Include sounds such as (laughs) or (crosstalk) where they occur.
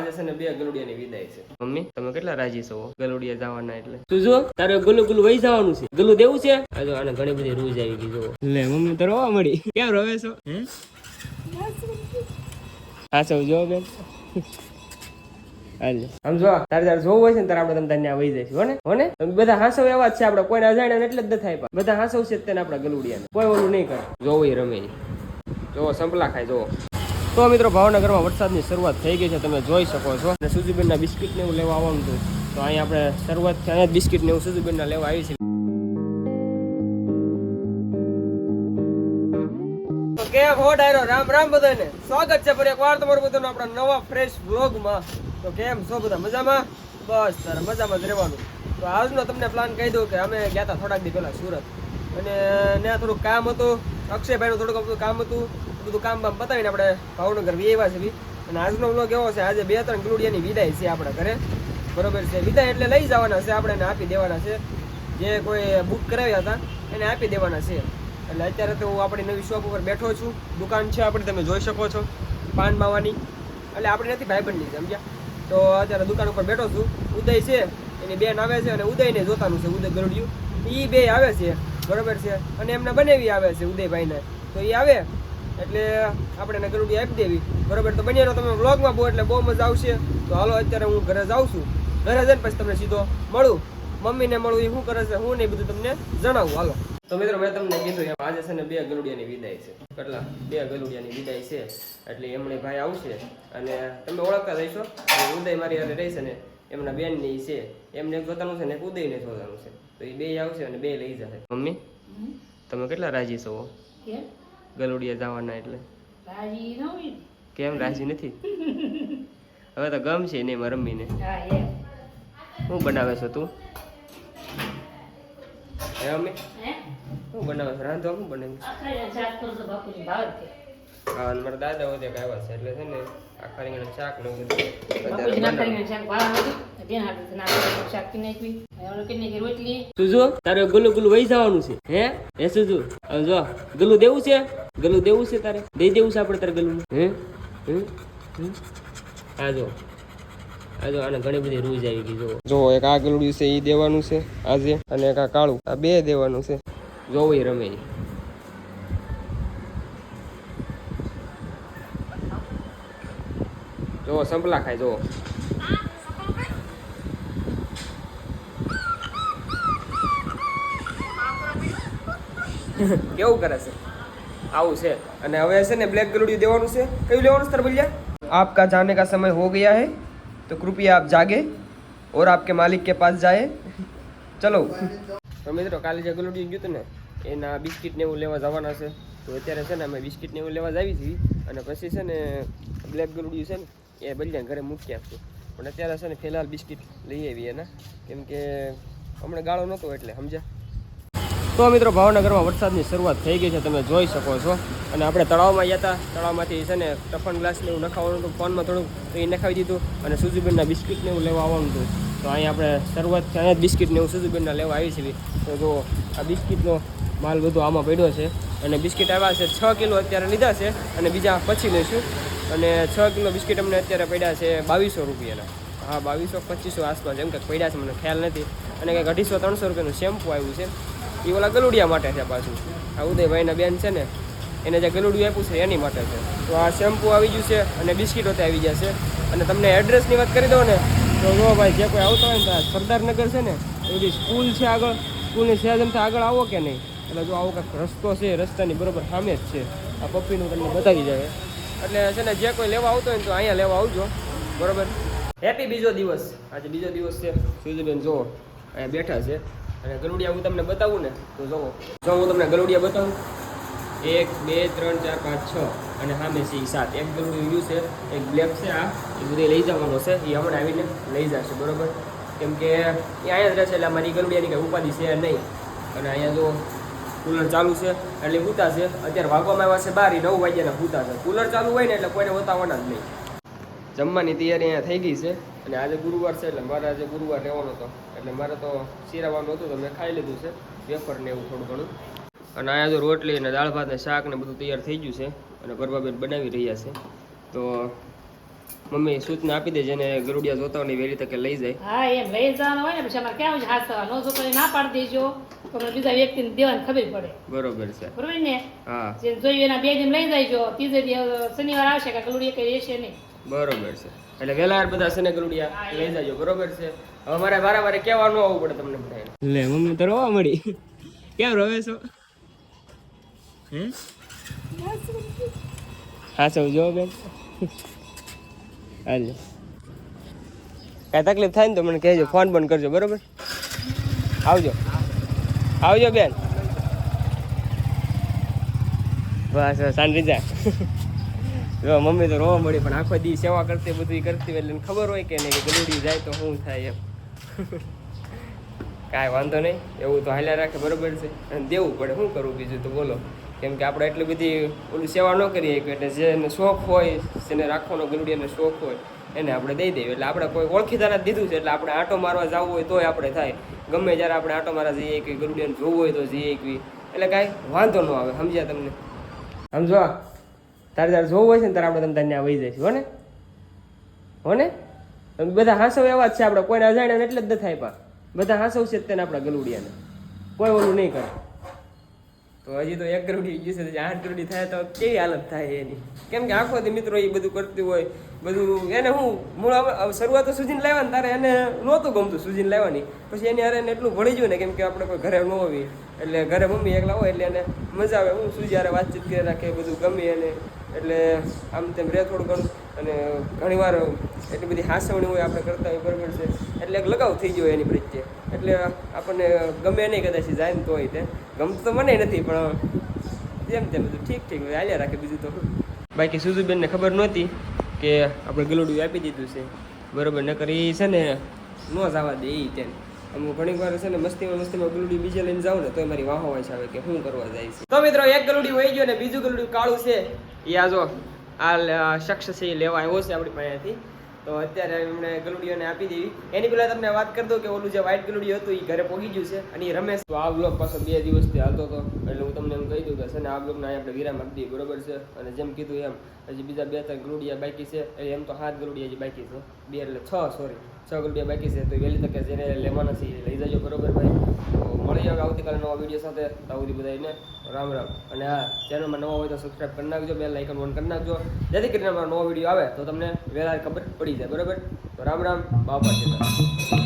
આજે છે ને બે ગલુડિયાની વિદાય છે. મમ્મી તમે કેટલા રાજી છો? ગલુડિયા જવાના એટલે. તું જો તારે ગલુ ગલુ વહી જવાનું છે. ગલુ દેવું છે? આજે આને ઘણી બધી રૂજ આવી ગઈ જો. લે મમ્મી તો રોવા મળી. કેમ રોવે છો? હે? હા સૌ જો બેન. આમ જો તારે તારે જોવું હોય છે ને તારે આપણે તમે ત્યાં વહી જઈશું તમે બધા હાસવ એવા જ છે આપણે કોઈને અજાણ્યા એટલે જ ન થાય બધા હાસવ છે જ તેને આપણા ગલુડિયા કોઈ ઓલું નહીં કરે. જોવું રમે જો જોવો સંપલા ખાય જોવો. તો મિત્રો ભાવનગરમાં વરસાદની શરૂઆત થઈ ગઈ છે, તમે જોઈ શકો છો. અને સુજીબેનના બિસ્કિટ ને એવું લેવા આવવાનું હતું. તો અહીંયા આપણે શરૂઆત અહીંયા જ બિસ્કિટ ને એવું સુજુબેનના લેવા આવી છે. કેમ હો ડાયરો? તમારું બધાનું આપણા નવા ફ્રેશ વ્લોગમાં તો કેમ છો બધા? મજામાં? બસ મજામાં જ રહેવાનું. તો આજનો તમને પ્લાન કહી દઉં કે અમે ગયા હતા થોડાક દી પહેલા સુરત. અને ત્યાં થોડુંક કામ હતું. અક્ષયભાઈનું થોડુંક કામ હતું. બધું કામ બામ પતાવીને આપણે ભાવનગર આવ્યા છે અને આજનો વ્લોગ એવો છે, આજે બે ત્રણ ગલુડિયાની વિદાય છે આપણા ઘરે. બરોબર છે. વિદાય એટલે લઈ જવાના છે આપણે આપી દેવાના છે. જે કોઈ બુક કરાવ્યા હતા, એને આપી દેવાના છે. એટલે અત્યારે તો હું આપણી નવી શોપ ઉપર બેઠો છું. દુકાન છે આપણે, તમે જોઈ શકો છો. પાન માવાની એટલે આપણે નથી ભાઈબંધની સમજ્યા? તો અત્યારે દુકાન ઉપર બેઠો છું. ઉદય છે, એની બેન આવે છે અને ઉદયને જોતાનું છે, ઉદય ગરુડિયું. એ બે આવે છે. બરોબર છે. અને એમને બનેવી આવે છે, ઉદયભાઈને. તો એ આવે. એટલે આપણે એને ગરુડી આપી દેવી. બરોબર? તો બન્યાનો તમે વ્લોગમાં બહુ એટલે બહુ મજા આવશે. તો હાલો અત્યારે હું ઘરે જાઉં છું. ઘરે જઈને પછી તમને સીધો મળું. મમ્મીને મળું એ શું કરે છે હું ને બધું તમને જણાવું. હાલો. તો મિત્રો મેં તમને કીધું એમ આજે છે ને બે ગલુડિયાની વિદાય છે. કેટલા? બે ગલુડિયાની વિદાય છે. એટલે એમણે ભાઈ આવશે અને તમે ઓળખતા રહીશો ઉદય મારી હારે રહેશે ને એમના બેનની છે. એમને જોતાનું છે ને ઉદય ઉદયને જોતાનું છે. તો એ બે આવશે અને બે લઈ જશે. મમ્મી તમે કેટલા રાજી છો? ગલુડિયા જવાના એટલે. ન ને? કેમ રાજી નથી? (laughs) હવે તો ગમ છે નહીં એમાં મમ્મીને. શું બનાવે છો તું? હે મમ્મી? હે? શું બનાવે છે? રાંધો શું બનાવે. હા મારા દાદા વધે આવ્યા છે એટલે છે ને આખા રીંગણ શાક ને બધું. તારે ગલું ગલું વહી જવાનું છે હે? હે સુજુ? જો ગલું દેવું છે? ગલું દેવું છે તારે? દઈ દેવું છે આપણે તારે ગલું હે? હે? જો. આ જો આને ઘણી બધી રૂજ આવી ગઈ જો. જો એક આ ગલુડિયું છે એ દેવાનું છે આજે અને એક આ કાળું. આ બે દેવાનું છે. જોવું એ રમે જો સંપલા ખાય જો. (laughs) કેવું કરે છે? આવું છે. અને હવે છે ને બ્લેક ગલુડિયું દેવાનું છે. કયું લેવાનું સર બોલ્યા આપકા જાને કા સમય હો ગયા હે તો કૃપયા આપ જાગે ઓર આપકે માલિક કે પાસ જાય ચલો. તો મિત્રો કાલે જે ગલુડિયું ગયું હતું ને એના બિસ્કિટ ને એવું લેવા જવાના છે. તો અત્યારે છે ને અમે બિસ્કિટ ને એવું લેવા જાવી છીએ. અને પછી છે ને બ્લેક ગલુડિયું છે ને એ બલ્યા ઘરે મૂકી આપશું. પણ અત્યારે છે ને ફિલહાલ બિસ્કિટ લઈ આવી એના. કેમ કે હમણાં ગાળો નહોતો એટલે, સમજ્યા? તો મિત્રો, ભાવનગરમાં વરસાદની શરૂઆત થઈ ગઈ છે, તમે જોઈ શકો છો. અને આપણે તળાવમાં ગયા હતા. તળાવમાંથી છે ને ટફન ગ્લાસને એવું નખાવવાનું હતું, ફોનમાં થોડુંક એ નખાવી દીધું અને સુજુબેનના બિસ્કિટને એવું લેવા આવવાનું હતું. તો અહીંયા આપણે શરૂઆત અહીંયા જ બિસ્કિટ ને એવું સુજુબેનના લેવા આવી છે તો જો આ બિસ્કિટનો માલ બધો આમાં પડ્યો છે. અને બિસ્કિટ આવ્યા છે, છ કિલો અત્યારે લીધા છે અને બીજા પછી લઈશું. અને છ કિલો બિસ્કિટ અમને અત્યારે પડ્યા છે બાવીસો રૂપિયાના. હા, બાવીસો પચીસો આસપાસ એમ કંઈક પડ્યા છે, મને ખ્યાલ નથી. અને કંઈક અઢીસો, ત્રણસો રૂપિયાનું શેમ્પુ આવ્યું છે. એ ઓલા ગલુડિયા માટે છે પાછું. આ ઉદયભાઈના બેન છે ને, એને જે ગલુડિયું આપ્યું છે એની માટે છે. તો આ શેમ્પુ આવી ગયું છે અને બિસ્કિટો તે આવી છે. અને તમને એડ્રેસની વાત કરી દો ને, તો જો ભાઈ, જે કોઈ આવતા હોય ને સરદારનગર છે ને, એ બધી સ્કૂલ છે આગળ. સ્કૂલની સહેજમથી આગળ આવો કે નહીં? એટલે જો આવો કાંઈક રસ્તો છે રસ્તાની બરોબર સામે જ છે. આ પપ્પીનું તમને બતાવી જાય એટલે છે ને જે કોઈ લેવા આવતો હોય તો અહીંયા લેવા આવજો. બરોબર? હેપી બીજો દિવસ. આજે બીજો દિવસ છે. સુજીબેન જુઓ. અહીંયા બેઠા છે. અને ગલુડિયા હું તમને બતાવું ને તો જુઓ. જો હું તમને ગલુડિયા બતાવું. એક બે ત્રણ ચાર પાંચ છ. અને સામે છે સાત. એક ગલુડિયું યુ છે એક બ્લેક છે આ. એ બધે લઈ જવાનો છે. એ હમણાં આવીને લઈ જશે બરોબર? કેમ કે એ અહીંયા જ રહેશે એટલે અમારી ગલુડિયાની કંઈ ઉપાધિ છે નહીં. અને અહીંયા જો કુલર ચાલુ છે એટલે પૂતા છે. અત્યારે વાગવામાં આવ્યા છે બારી નવ વાગ્યાના પૂતા છે. કુલર ચાલુ હોય ને એટલે કોઈને બતાવવાના જ નહીં. જમવાની તૈયારી અહીંયા થઈ ગઈ છે અને આજે ગુરુવાર છે એટલે મારે આજે ગુરુવાર રહેવાનો હતો. એટલે મારે તો શીરાવાનું હતું તો મેં ખાઈ લીધું છે. વેફર ને એવું થોડું ઘણું. અને અહીંયા જો રોટલી અને દાળ ભાત ને શાક ને બધું તૈયાર થઈ ગયું છે. અને ગરબાબેન બનાવી રહ્યા છે. તો મમ્મી સૂચના આપી દેજે ને ગરુડિયા જોતા હોય વહેલી તકે લઈ જાય. હા એમ લઈ જવાનું હોય ને પછી અમારે ક્યાં હાથ થવા નો જો કોઈ ના પાડી દેજો. તો અમને બીજા વ્યક્તિને દેવાની ખબર પડે. બરોબર છે. બરોબર ને? હા. જે જોયું એના બે દિન લઈ જાયજો. ત્રીજે દિવસ શનિવાર આવશે કે ગરુડિયા કઈ રહેશે નહીં. બરોબર છે. એટલે વહેલા બધા છે ને ગરુડિયા લઈ જાજો બરોબર છે. હવે મારે વારે વારે કહેવાનું ન આવવું પડે તમને બધા લે મમ્મી તો રોવા મળી. કેમ રોવે છો? હે? હા સૌ જો બેન. હાલો કાંઈ તકલીફ થાય ને તો મને કહેજો, ફોન બંધ કરજો, બરાબર? આવજો. આવજો બેન. બસ બસ શાંતિ જા જો, મમ્મી તો રોવા મળી, પણ આખો દી સેવા કરતી, બધું કરતી હોય એટલે ખબર હોય કે નહીં કે ગલુડી જાય તો શું થાય એમ. કાંઈ વાંધો નહીં, એવું તો હાલ્યા રાખે, બરોબર છે. અને દેવું પડે, શું કરવું બીજું તો બોલો. કેમ કે આપણે એટલી બધી ઓલું સેવા ન કરીએ એટલે જેને શોખ હોય, જેને રાખવાનો ગલુડીયાને શોખ હોય, એને આપણે દઈ દઈએ એટલે આપણે કોઈ ઓળખીતાના દીધું છે. એટલે આપણે આંટો મારવા જવું હોય તોય આપણે થાય. ગમે જ્યારે આપણે આંટો મારવા જઈએ કે ગલુડિયાને જોવું હોય તો જઈએ કે એટલે કાંઈ વાંધો ન આવે. સમજ્યા તમને? સમજો? તારે તારે જોવું હોય છે ને ત્યારે આપણે તમે ત્યાં વહી જઈશું હો ને? હો ને? તમે બધા હાંસવ એવા જ છે. આપણે કોઈને અજાણ્યા એટલે જ ન થાય પા બધા હાંસવ છે તેને આપણા ગલુડિયાને. કોઈ ઓલું નહીં કરે. હજી તો એક કરોડી ગયું છે આઠ કરોડી થાય તો કેવી હાલત થાય એની? કેમ કે આખો દી મિત્રો એ બધું કરતું હોય, બધું એને હું મૂળ શરૂઆત સુજીને લાવ્યા તારે એને નહોતું ગમતું સુજીને લાવવાની. પછી એની હારે એટલું ભળી ગયું ને કેમ કે આપણે કોઈ ઘરે ન હોવી, એટલે ઘરે મમ્મી એકલા હોય એટલે એને મજા આવે, હું સુજી હારે વાતચીત કરી રાખે બધું ગમે એને. એટલે આમ તેમ રહે થોડું ઘણું. અને ઘણીવાર એટલી બધી હાસવણી હોય આપણે કરતા હોય બરાબર છે. એટલે એક લગાવ થઈ ગયો એની પ્રત્યે. એટલે આપણને ગમે નહીં કદાચ જાય તો હોય તે. ગમતું તો મને નથી, પણ જેમ તેમ બધું ઠીક ઠીક હોય, હાલ્યા રાખે બીજું તો બાકી સુઝુબેનને ખબર નહોતી કે આપણે ગલુડું આપી દીધું છે. બરોબર, નકર એ છે ને ન જવા દે એ તેને અમુક ઘણી વાર છે ને મસ્તીમાં મસ્તીમાં ગલુડી બીજે લઈને જાઉં ને તો મારી વાહો હોય છે કે શું કરવા જાય છે. તો મિત્રો, એક ગલુડી વહી ગયો ને બીજું ગલુડી કાળું છે. એ આ જો આ શખ્સ છે એ લેવા આવ્યો છે આપણી પાસેથી. તો અત્યારે એમણે ગલુડીઓને આપી દેવી એની પહેલાં તમને વાત કરી દઉં કે ઓલું જે વ્હાઇટ ગલુડિયું હતું એ ઘરે પહોંચી ગયું છે. અને એ રમેશ તો આ બ્લોગ પાછો બે દિવસથી હાલતો હતો, એટલે હું તમને એમ કહી દઉં કે છે ને આ બ્લોગને અહીંયા આપણે વિરામ આપી દઈએ, બરોબર છે? અને જેમ કીધું એમ, હજી બીજા બે ત્રણ ગરુડિયા બાકી છે. એટલે એમ તો સાત ગરુડિયા હજી બાકી છે. બે એટલે છ સોરી છ ગરુડિયા બાકી છે, તો વહેલી તકે જેને લેવાના છે લઈ જજો, બરોબર ભાઈ? તો મળી આવે આવતીકાલે નવા વીડિયો સાથે. તો સુધી બધાને રામ રામ. અને હા, ચેનલમાં નવા હોય તો સબસ્ક્રાઈબ કરી નાખજો બેલ આઇકન ઓન કરી નાખજો. જેથી કરીને અમારો નવો વીડિયો આવે તો તમને વહેલા ખબર પડી જાય, બરોબર? તો રામ રામ, બાપા